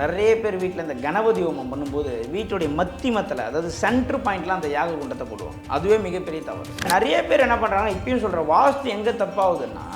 நிறைய பேர் வீட்டில் இந்த கணபதி ஹோமம் பண்ணும்போது வீட்டுடைய மத்தி மத்தில் அதாவது சென்டர் பாயிண்ட்லாம் அந்த யாக குண்டத்தை போடுவோம் அதுவே மிகப்பெரிய தவறு. நிறைய பேர் என்ன பண்ணுறாங்க இப்பயும் சொல்கிற வாஸ்து எங்கே தப்பாகுதுன்னா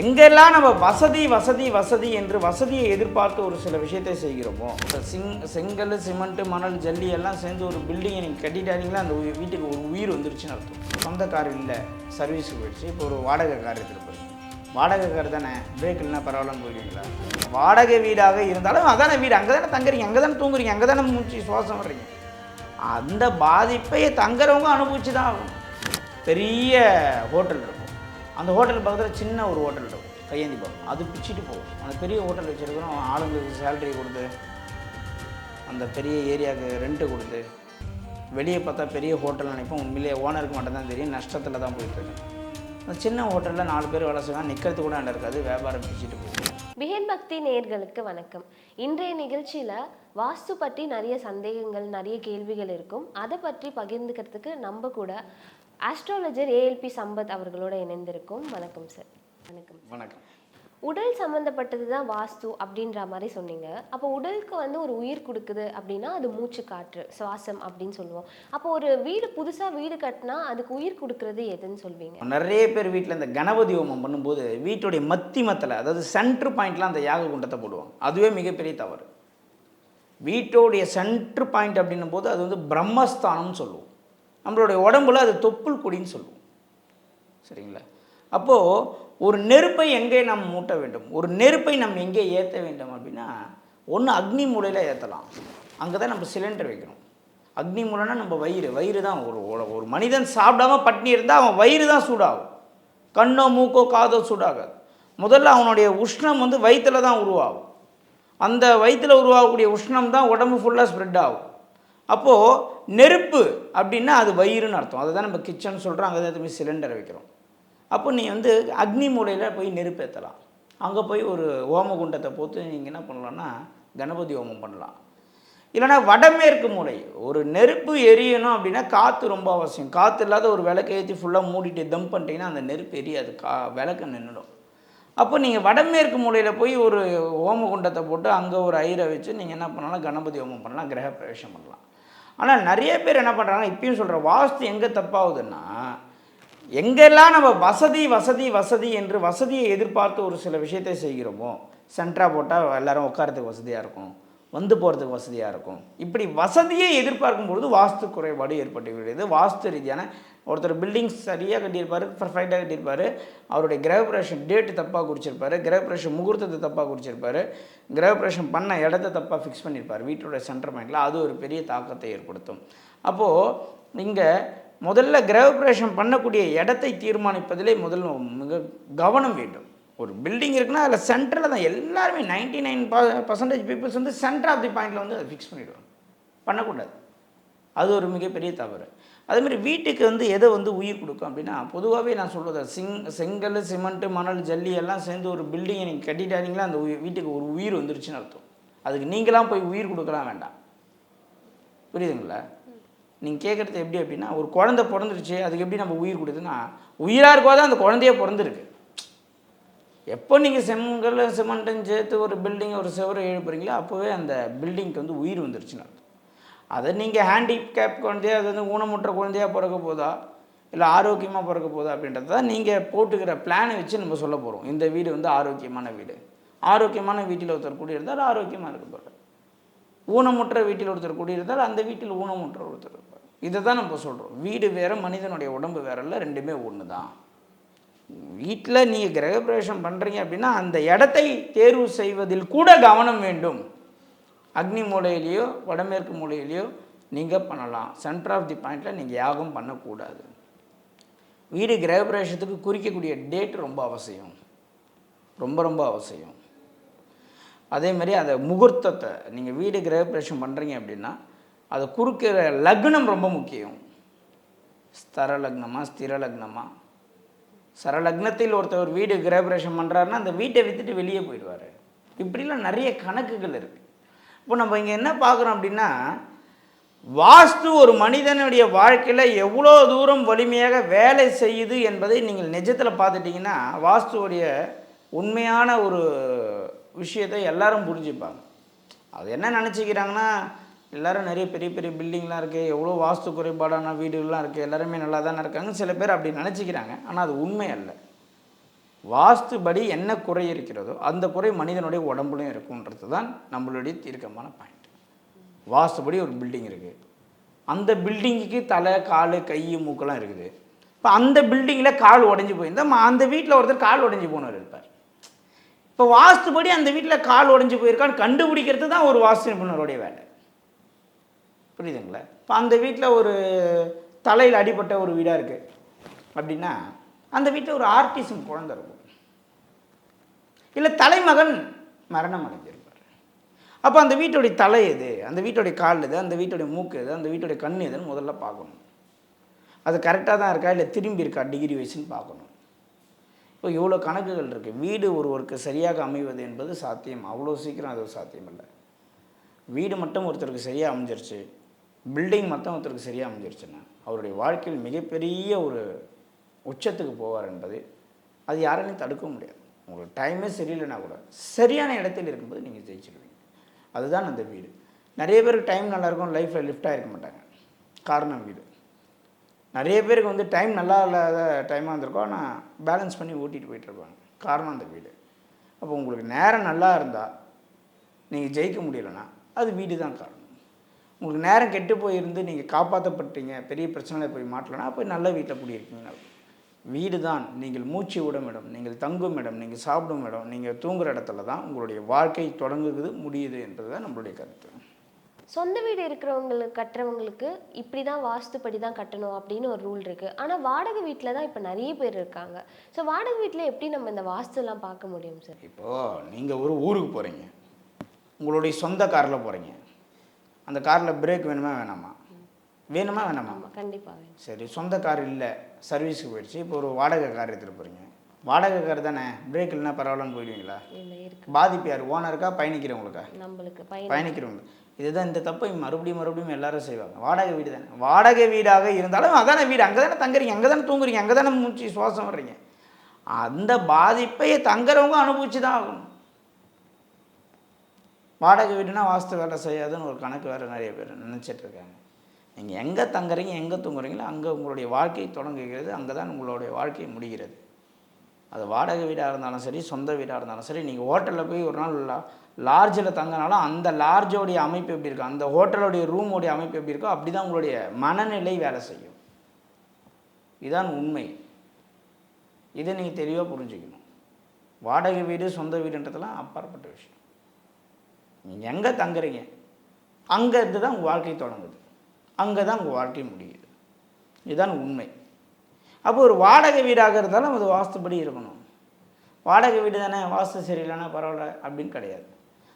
எங்கெல்லாம் நம்ம வசதி வசதி வசதி என்று வசதியை எதிர்பார்த்து ஒரு சில விஷயத்தை செய்கிறோமோ இப்ப சிங் செங்கல் சிமெண்ட்டு மணல் ஜல்லி எல்லாம் சேர்ந்து ஒரு பில்டிங்கை நீங்கள் கட்டிட்டாங்களா அந்த வீட்டுக்கு ஒரு உயிர் வந்துருச்சுன்னு அர்த்தம். சொந்த கார் இல்லை சர்வீஸுக்கு போயிடுச்சு. இப்போ ஒரு வாடகை கார் எடுத்துகிட்டு போயிடுச்சு. வாடகை கார் தானே பிரேக் இல்லைனா பரவாயில்லன்னு போயிடுவீங்களா? வாடகை வீடாக இருந்தாலும் அதானே வீடு. அங்கே தானே தங்குறீங்க. அங்கே தானே தூங்குறீங்க. அங்கே தானே மூச்சு சுவாசம் வர்றீங்க. அந்த பாதிப்பை தங்குறவங்க அனுபவிச்சு தான் ஆகும் பெரிய ஹோட்டல் இருக்கும். அந்த ஹோட்டல் பக்கத்தில் சின்ன ஒரு ஹோட்டல் இருக்கும். கையேந்தி பக்கம் அது பிச்சுட்டு போகும். அந்த பெரிய ஹோட்டல் வச்சுருக்கிறோம். ஆளுங்களுக்கு சேலரி கொடுத்து அந்த பெரிய ஏரியாவுக்கு ரெண்ட்டு கொடுத்து வெளியே பார்த்தா பெரிய ஹோட்டல் நினைப்போம். உண்மையிலேயே ஓனருக்கு மட்டும்தான் தெரியும். நஷ்டத்தில் தான் போயிட்டுருக்கேன் சின்ன ஹோட்டலில் நாலு பேர் வேலை செய்வாங்க நிற்கிறது கூட அங்கே இருக்காது. வியாபாரம் பிச்சுட்டு போகும் பிஹேன் பக்தி நேயர்களுக்கு வணக்கம். இன்றைய நிகழ்ச்சியில் வாஸ்து பற்றி நிறைய சந்தேகங்கள் நிறைய கேள்விகள் இருக்கும். அதை பற்றி பகிர்ந்துக்கிறதுக்கு நம்ம கூட ஆஸ்ட்ராலஜர் ஏஎல்பி சம்பத் அவர்களோட இணைந்திருக்கோம். வணக்கம் சார் வணக்கம் வணக்கம். உடல் சம்மந்தப்பட்டது தான் வாஸ்து அப்படின்ற மாதிரி சொன்னீங்க. அப்போ உடலுக்கு வந்து ஒரு உயிர் கொடுக்குது அப்படின்னா அது மூச்சு காற்று சுவாசம் அப்படின்னு சொல்லுவோம். அப்போ ஒரு வீடு புதுசாக வீடு கட்டினா அதுக்கு உயிர் கொடுக்கறது எதுன்னு சொல்வீங்க? நிறைய பேர் வீட்டில் இந்த கணபதி ஹோமம் பண்ணும்போது வீட்டுடைய மத்தி மத்தில் அதாவது சென்ட்ரு பாயிண்ட்லாம் அந்த யாக குண்டத்தை போடுவாங்க. அதுவே மிகப்பெரிய தவறு. வீட்டோடைய சென்ட்ரு பாயிண்ட் அப்படின்னும் போது அது வந்து பிரம்மஸ்தானம்னு சொல்லுவோம். நம்மளுடைய உடம்புல அது தொப்புள் கொடின்னு சொல்லுவோம். சரிங்களா? அப்போது ஒரு நெருப்பை எங்கே நாம் மூட்ட வேண்டும்? ஒரு நெருப்பை நம்ம எங்கே ஏற்ற வேண்டும் அப்படின்னா ஒன்று அக்னி மூலையில் ஏற்றலாம் அங்கே தான் நம்ம சிலிண்டர் வைக்கணும். அக்னி மூலைனா நம்ம வயிறு. வயிறு தான் ஒரு ஒரு- மனிதன் சாப்பிடாம பட்னி இருந்தால் அவன் வயிறு தான் சூடாகும். கண்ணோ மூக்கோ காதோ சூடாகாது. முதல்ல அவனுடைய உஷ்ணம் வந்து வயிற்றுல தான் உருவாகும். அந்த வயிற்றில் உருவாகக்கூடிய உஷ்ணம் தான் உடம்பு ஃபுல்லாக ஸ்ப்ரெட் ஆகும். அப்போது நெருப்பு அப்படின்னா அது வயிறுன்னு அர்த்தம். அதை தான் நம்ம கிச்சன் சொல்கிறோம் அங்கே தான் திரும்பி சிலிண்டர் வைக்கிறோம். அப்போ நீ வந்து அக்னி மூலையில் போய் நெருப்பு ஏற்றலாம் அங்கே போய் ஒரு ஓமகுண்டத்தை போட்டு நீங்கள் என்ன பண்ணலாம்னா கணபதி ஹோமம் பண்ணலாம். இல்லைன்னா வடமேற்கு மூலை ஒரு நெருப்பு எரியணும் அப்படின்னா காற்று ரொம்ப அவசியம். காற்று இல்லாத ஒரு விளக்கை ஏற்றி ஃபுல்லாக மூடிட்டு தம் பண்ணிட்டீங்கன்னா அந்த நெருப்பு எரியாது. கா விளக்கு நின்றுடும் அப்போ நீங்கள் வடமேற்கு மூலையில் போய் ஒரு ஓமகுண்டத்தை போட்டு அங்கே ஒரு ஐரை வச்சு நீங்கள் என்ன பண்ணலாம் கணபதி ஹோமம் பண்ணலாம் கிரக பிரவேசம் பண்ணலாம். ஆனால் நிறைய பேர் என்ன பண்ணுறாங்கன்னா இப்பயும் சொல்கிற வாஸ்து எங்கே தப்பாகுதுன்னா எங்கெல்லாம் நம்ம வசதி வசதி வசதி என்று வசதியை எதிர்பார்த்து ஒரு சில விஷயத்தை செய்கிறோமோ சென்ட்ரா போட்டால் எல்லாரும் உட்காரத்துக்கு வசதியாக இருக்கும். வந்து போகிறதுக்கு வசதியாக இருக்கும். இப்படி வசதியை எதிர்பார்க்கும் பொழுது வாஸ்து குறைபாடு ஏற்பட்டு விடுகிறது வாஸ்து ரீதியான ஒருத்தர் பில்டிங் சரியாக கட்டியிருப்பார் பர்ஃபெக்டாக கட்டியிருப்பார். அவருடைய கிரகப்பிரவேசம் டேட்டு தப்பாக குறிச்சிருப்பார். கிரகப்பிரவேசம் முகூர்த்தத்தை தப்பாக குறிச்சிருப்பார். கிரகப்பிரவேசம் பண்ண இடத்த தப்பாக ஃபிக்ஸ் பண்ணியிருப்பார். வீட்டோட சென்டர் பாயிண்டில் அது ஒரு பெரிய தாக்கத்தை ஏற்படுத்தும். அப்போது இங்கே முதல்ல கிரகப்பிரவேசம் பண்ணக்கூடிய இடத்தை தீர்மானிப்பதிலே முதல் மிக கவனம் வேண்டும். ஒரு பில்டிங் இருக்குன்னா அதில் சென்டரில் தான் எல்லாருமே நைன்டி நைன் பர்சன்டேஜ் பீப்புள்ஸ் வந்து சென்டர் ஆஃப் தி பாயிண்டில் வந்து அதை ஃபிக்ஸ் பண்ணிவிடுவாங்க பண்ணக்கூடாது. அது ஒரு மிகப்பெரிய தவறு. அதேமாதிரி வீட்டுக்கு வந்து எதை வந்து உயிர் கொடுக்கும் அப்படின்னா பொதுவாகவே நான் சொல்வது சிங் செங்கல் சிமெண்ட்டு மணல் ஜல்லி எல்லாம் சேர்ந்து ஒரு பில்டிங்கை நீங்கள் கட்டிட்டாங்களா அந்த உயி- வீட்டுக்கு ஒரு உயிர் வந்துருச்சுன்னு அர்த்தம். அதுக்கு நீங்களாம் போய் உயிர் கொடுக்கலாம் வேண்டாம். புரியுதுங்களா? நீங்கள் கேட்குறது எப்படி அப்படின்னா ஒரு குழந்தை பிறந்துருச்சு அதுக்கு எப்படி நம்ம உயிர் கொடுக்குதுன்னா உயிராக இருக்கோ தான் அந்த குழந்தையே பிறந்திருக்கு. எப்போ நீங்கள் செங்கல் சிமெண்ட்டும் சேர்த்து ஒரு பில்டிங் ஒரு செவரை எழுப்புறீங்களோ அப்போவே அந்த பில்டிங்க்கு வந்து உயிர் வந்துருச்சுன்னு அர்த்தம். அதை நீங்கள் ஹேண்டிகேப் குழந்தையா அது வந்து ஊனமுற்ற குழந்தையா பிறக்க போதா இல்லை ஆரோக்கியமாக பிறக்க போதா அப்படின்றத தான் நீங்கள் போட்டுக்கிற பிளானை வச்சு நம்ம சொல்ல போகிறோம் இந்த வீடு வந்து ஆரோக்கியமான வீடு. ஆரோக்கியமான வீட்டில் ஒருத்தர் குடியிருந்தால் ஆரோக்கியமாக இருக்க போகிறார் ஊனமுற்ற வீட்டில் ஒருத்தர் குடியிருந்தால் அந்த வீட்டில் ஊனமுற்ற ஒருத்தர் இருப்பார். இதை தான் நம்ம சொல்கிறோம் வீடு வேறு மனிதனுடைய உடம்பு வேறல்ல ரெண்டுமே ஒன்று தான் வீட்டில் நீங்கள் கிரகப்பிரவேசம் பண்ணுறீங்க அப்படின்னா அந்த இடத்தை தேர்வு செய்வதில் கூட கவனம் வேண்டும். அக்னி மூலையிலையோ வடமேற்கு மூலையிலையோ நீங்கள் பண்ணலாம். சென்டர் ஆஃப் தி பாயிண்டில் நீங்கள் யாகம் பண்ணக்கூடாது. வீடு கிரகப்பிரவேசத்துக்கு குறிக்கக்கூடிய டேட் ரொம்ப அவசியம். ரொம்ப ரொம்ப அவசியம். அதே மாதிரி அந்த முகூர்த்தத்தை நீங்கள் வீடு கிரகப்பிரவேசம் பண்ணுறீங்க அப்படின்னா அதை குறுக்கிற லக்னம் ரொம்ப முக்கியம். ஸ்தர லக்னமா ஸ்திர லக்னமா சரலக்னத்தில் ஒருத்தர் வீடு கிரகப்பிரவேசம் பண்ணுறாருன்னா அந்த வீட்டை விற்றுட்டு வெளியே போயிடுவார். இப்படிலாம் நிறைய கணக்குகள் இருக்குது இப்போ நம்ம இங்கே என்ன பார்க்குறோம் அப்படின்னா வாஸ்து ஒரு மனிதனுடைய வாழ்க்கையில் எவ்வளோ தூரம் வலிமையாக வேலை செய்யுது என்பதை நீங்கள் நிஜத்தில் பார்த்துட்டிங்கன்னா வாஸ்துவோடைய உண்மையான ஒரு விஷயத்தை எல்லாரும் புரிஞ்சுப்பாங்க. அது என்ன நினச்சிக்கிறாங்கன்னா எல்லாரும் நிறைய பெரிய பெரிய பில்டிங்லாம் இருக்குது எவ்வளோ வாஸ்து குறைபாடான வீடுகள்லாம் இருக்குது எல்லாருமே நல்லா தானே இருக்காங்க. சில பேர் அப்படி நினச்சிக்கிறாங்க. ஆனால் அது உண்மை அல்ல. வாஸ்துபடி என்ன குறை இருக்கிறதோ அந்த குறை மனிதனுடைய உடம்புலையும் இருக்குன்றது தான் நம்மளுடைய தீர்க்கமான பாயிண்ட் வாஸ்துபடி ஒரு பில்டிங் இருக்குது அந்த பில்டிங்குக்கு தலை கால் கை மூக்கெல்லாம் இருக்குது. இப்போ அந்த பில்டிங்கில் கால் உடஞ்சி போயிருந்தா அந்த வீட்டில் ஒருத்தர் கால் உடஞ்சி போனவர் இருப்பார். இப்போ வாஸ்துபடி அந்த வீட்டில் கால் உடஞ்சி போயிருக்கான்னு கண்டுபிடிக்கிறது தான் ஒரு வாஸ்து நிபுணருடைய வேலை. புரியுதுங்களா? இப்போ அந்த வீட்டில் ஒரு தலையில் அடிபட்ட ஒரு வீடாக இருக்குது அப்படின்னா அந்த வீட்டில் ஒரு ஆர்டிசம் குழந்தை இருக்கும். இல்லை தலைமகன் மரணம் அடைஞ்சிருப்பார். அப்போ அந்த வீட்டுடைய தலை எது? அந்த வீட்டுடைய கால் எது? அந்த வீட்டுடைய மூக்கு எது? அந்த வீட்டுடைய கண் எதுன்னு முதல்ல பார்க்கணும். அது கரெக்டாக தான் இருக்கா? இல்லை திரும்பி இருக்கா? டிகிரி வைஸ்ன்னு பார்க்கணும். இப்போ இவ்வளோ கணக்குகள் இருக்குது வீடு ஒருவருக்கு சரியாக அமைவது என்பது சாத்தியம். அவ்வளோ சீக்கிரம் அது சாத்தியம் இல்லை வீடு மட்டும் ஒருத்தருக்கு சரியாக அமைஞ்சிருச்சு. பில்டிங் மட்டும் ஒருத்தருக்கு சரியாக அமைஞ்சிருச்சுன்னா அவருடைய வாழ்க்கையில் மிகப்பெரிய ஒரு உச்சத்துக்கு போவார் என்பது அது யாராலையும் தடுக்க முடியாது. உங்களுக்கு டைமே சரியில்லைனா கூட சரியான இடத்தில் இருக்கும்போது நீங்கள் ஜெயிச்சிடுவீங்க அதுதான் அந்த வீடு. நிறைய பேருக்கு டைம் நல்லா இருக்கும் லைஃப்பில் லிஃப்டாக இருக்க மாட்டாங்க. காரணம் வீடு. நிறைய பேருக்கு வந்து டைம் நல்லா இல்லாத டைமாக இருந்திருக்கும் ஆனால் பேலன்ஸ் பண்ணி ஓட்டிகிட்டு போயிட்டுருப்பாங்க காரணம் அந்த வீடு. அப்போ உங்களுக்கு நேரம் நல்லா இருந்தால் நீங்கள் ஜெயிக்க முடியலன்னா அது வீடு தான் காரணம். உங்களுக்கு நேரம் கெட்டு போயிருந்து நீங்கள் காப்பாற்றப்பட்டீங்க பெரிய பிரச்சனையில் போய் மாட்டலன்னா அப்போ நல்ல வீட்டில் குடியிருக்கீங்கன்னு அர்த்தம். வீடு தான். நீங்கள் மூச்சு விடும் இடம் நீங்கள் தங்கும் இடம் நீங்கள் சாப்பிடும் இடம் நீங்கள் தூங்குற இடத்துல தான் உங்களுடைய வாழ்க்கை தொடங்குது முடியுது என்பது தான் நம்மளுடைய கருத்து. சொந்த வீடு இருக்கிறவங்களுக்கு கட்டுறவங்களுக்கு இப்படி தான் வாஸ்துப்படி தான் கட்டணும் அப்படின்னு ஒரு ரூல் இருக்கு. ஆனா வாடகை வீட்டில் தான் இப்போ நிறைய பேர் இருக்காங்க. ஸோ வாடகை வீட்டில் எப்படி நம்ம இந்த வாஸ்துலாம் பார்க்க முடியும் சார் இப்போது நீங்கள் ஒரு ஊருக்கு போகிறீங்க உங்களுடைய சொந்த காரில் போகிறீங்க அந்த காரில் பிரேக் வேணுமா வேணாமா? வேணுமா வேணாமா? ஆமா கண்டிப்பா வேணும். சரி சொந்த கார் இல்லை சர்வீஸுக்கு போயிடுச்சு. இப்போ ஒரு வாடகை கார் எடுத்துகிட்டு போகிறீங்க வாடகை கார் தானே? பிரேக் இல்லைன்னா பரவாயில்லன்னு போயிடுவீங்களா? பாதிப்பு யார்? ஓனருக்கா பயணிக்கிறவங்களுக்கா? நம்மளுக்கு பயணிக்கிறவங்க. இதுதான் இந்த தப்பை. மறுபடியும் மறுபடியும் எல்லாரும் செய்வாங்க. வாடகை வீடு தானே? வாடகை வீடாக இருந்தாலும் அதானே வீடு. அங்கே தானே தங்குறீங்க. அங்கே தானே தூங்குறீங்க. அங்கே தானே மூச்சு சுவாசம் வர்றீங்க. அந்த பாதிப்பை தங்குறவங்க அனுபவிச்சு தான் ஆகணும். வாடகை வீடுனா வாஸ்து வேலை செய்யாதுன்னு ஒரு கணக்கு வேறு நிறைய பேர் நினச்சிட்டு இருக்காங்க நீங்கள் எங்கே தங்குறீங்க எங்கே தூங்குறீங்களோ அங்கே உங்களுடைய வாழ்க்கை தொடங்குகிறது அங்கே தான் உங்களுடைய வாழ்க்கை முடிகிறது. அது வாடகை வீடாக இருந்தாலும் சரி சொந்த வீடாக இருந்தாலும் சரி நீங்கள் ஹோட்டலில் போய் ஒரு நாள் லார்ஜில் தங்கினாலும் அந்த லார்ஜோடைய அமைப்பு எப்படி இருக்கோ அந்த ஹோட்டலோடைய ரூமோடைய அமைப்பு எப்படி இருக்கோ அப்படி தான் உங்களுடைய மனநிலை வேலை செய்யும். இதுதான் உண்மை. இதை நீங்கள் தெளிவாக புரிஞ்சுக்கணும். வாடகை வீடு சொந்த வீடுன்றதெல்லாம் அப்பாற்பட்ட விஷயம். நீங்கள் எங்கே தங்குறீங்க? அங்கே இருந்து தான் உங்கள் வாழ்க்கை தொடங்குது. அங்கே தான் உங்கள் வாழ்க்கை முடியுது. இதுதான் உண்மை. அப்போ ஒரு வாடகை வீடாக இருந்தாலும் அது வாஸ்துபடி இருக்கணும். வாடகை வீடு தானே? வாஸ்து சரியில்லைன்னா பரவாயில்ல அப்படின்னு கிடையாது.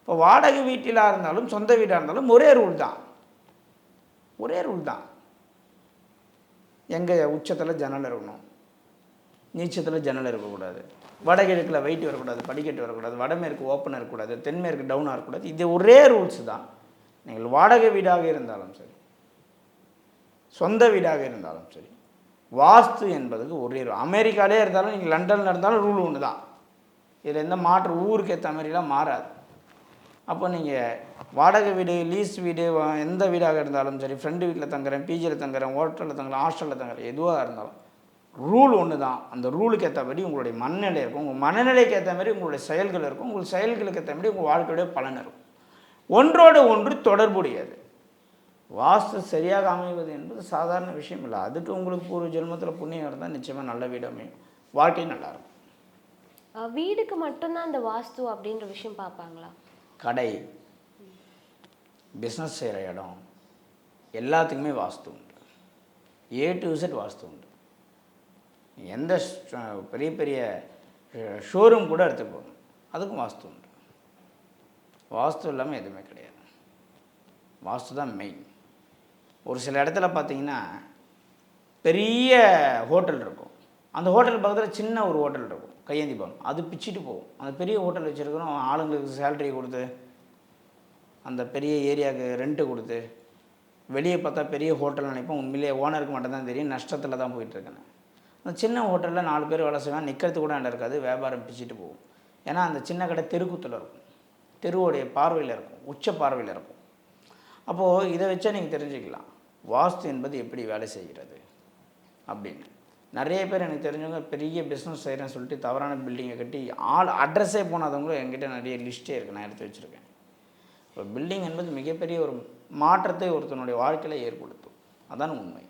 இப்போ வாடகை வீட்டிலாக இருந்தாலும் சொந்த வீடாக இருந்தாலும் ஒரே ரூல் தான். ஒரே ரூல் தான். எங்கே உச்சத்தில் ஜன்னல் இருக்கணும். நீச்சத்தில் ஜன்னல் இருக்கக்கூடாது. வடகிழக்கில் வெயிட் வரக்கூடாது படிக்கட்டு வரக்கூடாது வடமேற்கு ஓப்பனாக இருக்கக்கூடாது தென்மேற்கு டவுனாக இருக்கக்கூடாது. இது ஒரே ரூல்ஸ் தான். நீங்கள் வாடகை வீடாக இருந்தாலும் சரி சொந்த வீடாக இருந்தாலும் சரி வாஸ்து என்பதுக்கு ஒரே ரூல் அமெரிக்காலே இருந்தாலும் நீங்கள் லண்டனில் இருந்தாலும் ரூல் ஒன்று தான். இதில் எந்த மாற்று ஊருக்கு ஏற்ற மாதிரிலாம் மாறாது. அப்போ நீங்கள் வாடகை வீடு லீஸ் வீடு எந்த வீடாக இருந்தாலும் சரி ஃப்ரெண்டு வீட்டில் தங்குறேன் பிஜியில் தங்குறேன் ஹோட்டலில் தங்குறேன் ஹாஸ்டலில் தங்குறேன் எதுவாக இருந்தாலும் ரூல் ஒன்று தான். அந்த ரூலுக்கு ஏற்றபடி உங்களுடைய மனநிலை இருக்கும். உங்கள் மனநிலைக்கு ஏற்ற மாதிரி உங்களுடைய செயல்கள் இருக்கும். உங்கள் செயல்களுக்கு ஏற்ற மாதிரி உங்கள் வாழ்க்கையுடைய பலன் இருக்கும். ஒன்றோடு ஒன்று தொடர்புடையது. வாஸ்து சரியாக அமைவது என்பது சாதாரண விஷயம் இல்லை. அதுக்கு உங்களுக்கு பூர்வ ஜென்மத்தில் புண்ணியம் இருந்தால் நிச்சயமாக நல்ல வீடு அமையும். வாழ்க்கை நல்லாயிருக்கும் வீடுக்கு மட்டும்தான் இந்த வாஸ்து அப்படின்ற விஷயம் பார்ப்பாங்களா? கடை பிஸ்னஸ் செய்கிற இடம் எல்லாத்துக்குமே வாஸ்து உண்டு. ஏ டு Z வாஸ்து உண்டு. எந்த பெரிய பெரிய ஷோரூம் கூட எடுத்துக்கோங்க அதுக்கும் வாஸ்து உண்டு. வாஸ்து இல்லாமல் எதுவுமே கிடையாது. வாஸ்து தான் மெயின் ஒரு சில இடத்துல பார்த்தீங்கன்னா பெரிய ஹோட்டல் இருக்கும். அந்த ஹோட்டல் பக்கத்தில் சின்ன ஒரு ஹோட்டல் இருக்கும். கையேந்தி பவன் அது பிச்சுட்டு போகும். அந்த பெரிய ஹோட்டல் வச்சுருக்கிறோம். ஆளுங்களுக்கு சேலரி கொடுத்து அந்த பெரிய ஏரியாவுக்கு ரெண்ட்டு கொடுத்து வெளியே பார்த்தா பெரிய ஹோட்டல் நினைப்போம். உண்மையிலேயே ஓனருக்கு மட்டும்தான் தெரியும். நஷ்டத்தில் தான் போயிட்டுருக்கேன் சின்ன ஹோட்டலில் நாலு பேர் வேலை செய்வாங்க. நிற்கிறது கூட இடம் இருக்காது. வியாபாரம் பிச்சுட்டு போகும். ஏன்னா அந்த சின்ன கடை தெருக்கூத்தில் இருக்கும். தெருவோடைய பார்வையில் இருக்கும். உச்ச பார்வையில் இருக்கும். அப்போது இதை வச்சா நீங்கள் தெரிஞ்சுக்கலாம். வாஸ்து என்பது எப்படி வேலை செய்கிறது? அப்படின்னு. நிறைய பேர் எனக்கு தெரிஞ்சவங்க பெரிய பிஸ்னஸ் செய்கிறேன்னு சொல்லிட்டு தவறான பில்டிங்கை கட்டி ஆள் அட்ரஸே போனாதவங்களும் என்கிட்ட நிறைய லிஸ்ட்டே இருக்குது நான் எடுத்து வச்சுருக்கேன். இப்போ பில்டிங் என்பது மிகப்பெரிய ஒரு மாற்றத்தை ஒருத்தனுடைய வாழ்க்கையில் ஏற்படுத்தும். அதான் உண்மை.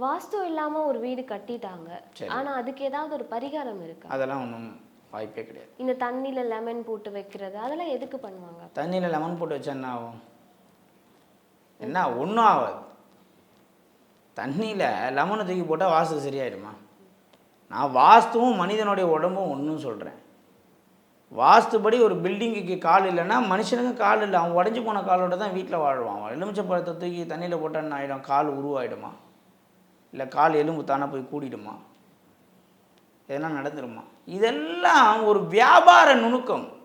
வாஸ்து இல்லாம ஒரு வீடு கட்டிட்டாங்க. சரி. ஆனா அதுக்கு ஏதாவது ஒரு பரிகாரம் இருக்கா? அதெல்லாம் ஒன்றும் வாய்ப்பே கிடையாது. இந்த தண்ணியில லெமன் போட்டு வைக்கிறது அதெல்லாம் எதுக்கு பண்ணுவாங்க? தண்ணியில் லெமன் போட்டு வச்சா என்ன ஆகும்? என்ன ஒன்றும் ஆகாது. தண்ணியில் லெமனை தூக்கி போட்டால் வாஸ்து சரியாயிடுமா? நான் வாஸ்துவும் மனிதனுடைய உடம்பும் ஒன்றும் சொல்கிறேன் வாஸ்துபடி ஒரு பில்டிங்குக்கு கால் இல்லைன்னா மனுஷனுக்கு கால் இல்லை. அவன் உடஞ்சி போன காலோட தான் வீட்டில் வாழ்வான். எலுமிச்சை பழத்தை தூக்கி தண்ணியில் போட்டால் என்ன ஆகிடும் கால் உருவாயிடுமா? இல்லை கால் எலும்பு தானே போய் கூடிடுமா? இதெல்லாம் நடந்துருமா? இதெல்லாம் ஒரு வியாபார நுணுக்கம்.